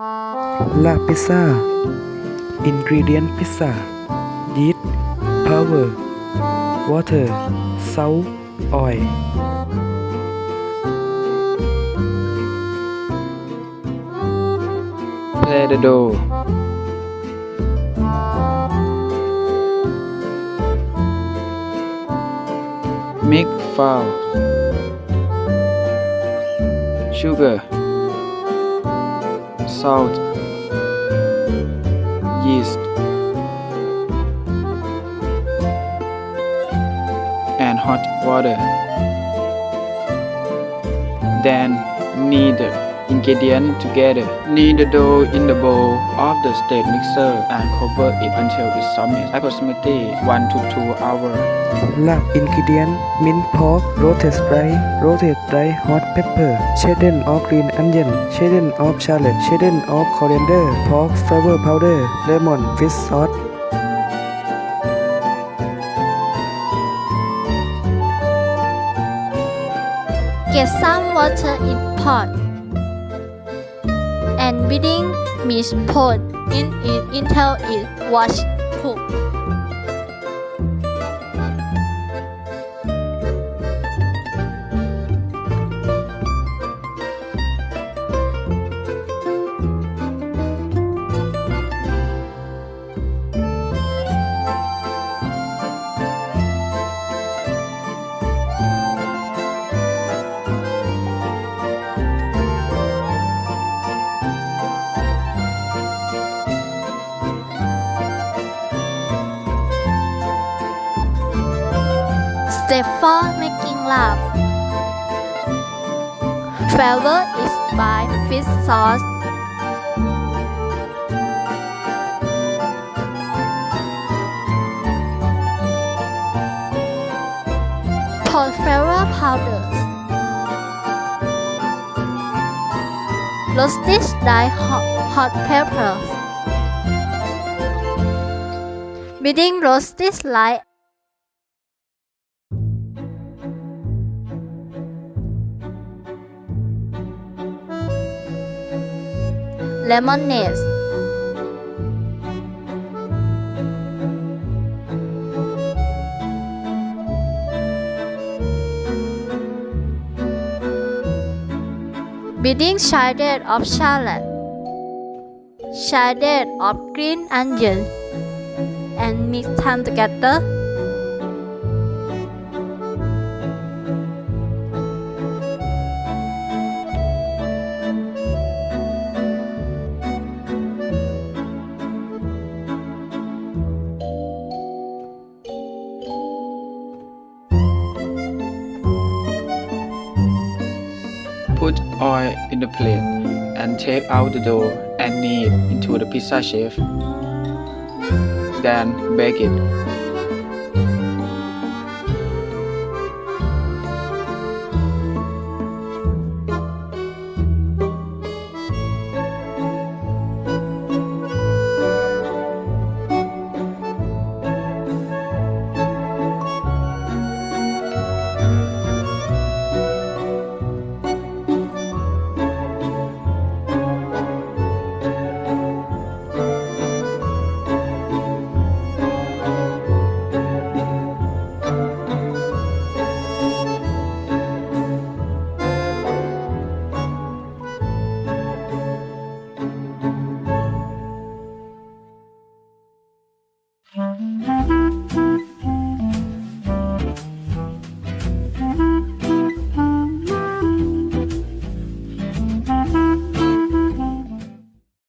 La pizza. Ingredient pizza. Yeast power water salt oil. Play the dough. Mix flour, sugar, salt, yeast, and hot water. Then knead ingredients together. Knead the dough in the bowl of the state mixer and cover it until it softens, approximately 1 to 2 hours. Lab ingredient minced pork roasted rice roasted rice hot pepper shredded of green onion shredded of shallot shredded of coriander pork flavor powder lemon fish sauce Get some water in pot and beating meat put in it until it was cooked. 4 Making love. Flavor is by fish sauce. Put flavor powders. Roasted diced hot, hot peppers. Beating roasted light lemonade. Beating shredded of shallot, shredded of green onion, and mix them together. Put oil in the plate and take out the dough and knead into the pizza shape. Then bake it